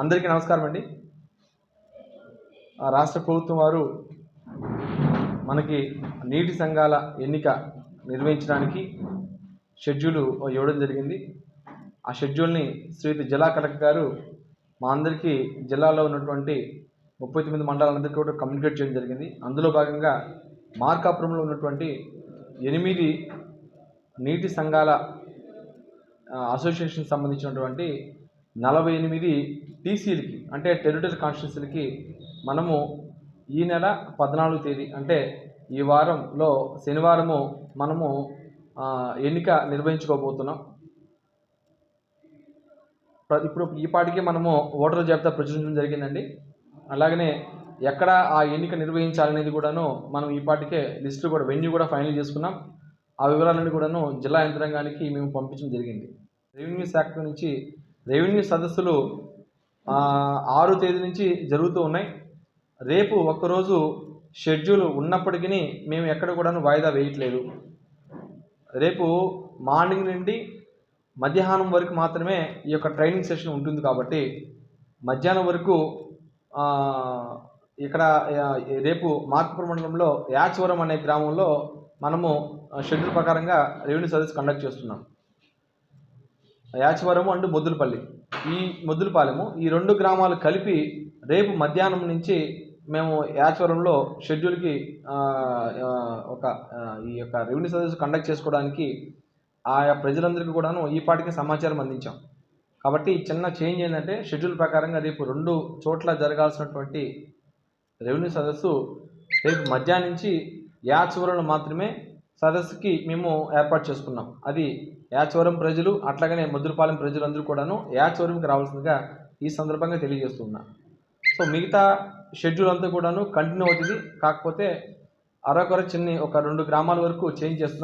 అందరికీ నమస్కారం అండి. ఆ రాష్ట్ర ప్రభుత్వం వారు మనకి నీటి సంఘాల ఎన్నిక నిర్వహించడానికి షెడ్యూల్ ఇవ్వడం జరిగింది. ఆ షెడ్యూల్ని శ్రీయుత జిల్లా కలెక్టర్ గారు మా అందరికీ జిల్లాలో ఉన్నటువంటి ముప్పై తొమ్మిది మండలాలందరికీ కూడా కమ్యూనికేట్ చేయడం జరిగింది. అందులో భాగంగా మార్కాపురంలో ఉన్నటువంటి ఎనిమిది నీటి సంఘాల అసోసియేషన్ సంబంధించినటువంటి నలభై ఎనిమిది టీసీలకి అంటే టెరిటరీ కాన్స్టిట్యూన్సీలకి మనము ఈ నెల పద్నాలుగు తేదీ అంటే ఈ వారంలో శనివారము మనము ఎన్నిక నిర్వహించుకోబోతున్నాం. ప్ర- ఇప్పుడు ఈ పాటికి మనము ఓటర్ల జాబితా ప్రచురించడం జరిగిందండి. అలాగనే ఎక్కడ ఆ ఎన్నిక నిర్వహించాలనేది కూడాను మనం ఈ పాటికే లిస్టు కూడా వెన్యూ కూడా ఫైనల్ చేసుకున్నాం. ఆ వివరాలన్నీ కూడాను జిల్లా యంత్రాంగానికి మేము పంపించడం జరిగింది. రెవెన్యూ శాఖ నుంచి రెవెన్యూ సదస్సులు ఆరు తేదీ నుంచి జరుగుతూ ఉన్నాయి. రేపు ఒక్కరోజు షెడ్యూల్ ఉన్నప్పటికీ మేము ఎక్కడ కూడాను వాయిదా వేయట్లేదు. రేపు మార్నింగ్ నుండి మధ్యాహ్నం వరకు మాత్రమే ఈ యొక్క ట్రైనింగ్ సెషన్ ఉంటుంది కాబట్టి మధ్యాహ్నం వరకు ఇక్కడ రేపు మార్కపురం మండలంలో యాచవరం అనే గ్రామంలో మనము షెడ్యూల్ ప్రకారంగా రెవెన్యూ సర్వీస్ కండక్ట్ చేస్తున్నాం. యాచవరము అండ్ మొద్దులపల్లి. ఈ మొద్దులపాలెము ఈ రెండు గ్రామాలు కలిపి రేపు మధ్యాహ్నం నుంచి మేము యాచవరంలో షెడ్యూల్కి ఒక ఈ యొక్క రెవెన్యూ సర్వీస్ కండక్ట్ చేసుకోవడానికి ఆయా ప్రజలందరికీ కూడాను ఈ పాటికి సమాచారం అందించాం. కాబట్టి చిన్న చేంజ్ ఏంటంటే షెడ్యూల్ ప్రకారంగా రేపు రెండు చోట్ల జరగాల్సినటువంటి రెవెన్యూ సదస్సు రేపు మధ్యాహ్నం నుంచి యాచవరంలో మాత్రమే సదస్సుకి మేము ఏర్పాటు చేసుకున్నాం. అది యాచవరం ప్రజలు అట్లాగనే ముద్దులపాలెం ప్రజలందరూ కూడాను యాచవరంకి రావాల్సిందిగా ఈ సందర్భంగా తెలియజేస్తున్నా. సో మిగతా షెడ్యూల్ అంతా కూడాను కంటిన్యూ అవుతుంది. కాకపోతే అరకొర చిన్ని ఒక రెండు గ్రామాల వరకు చేంజ్ చేస్తున్నాం.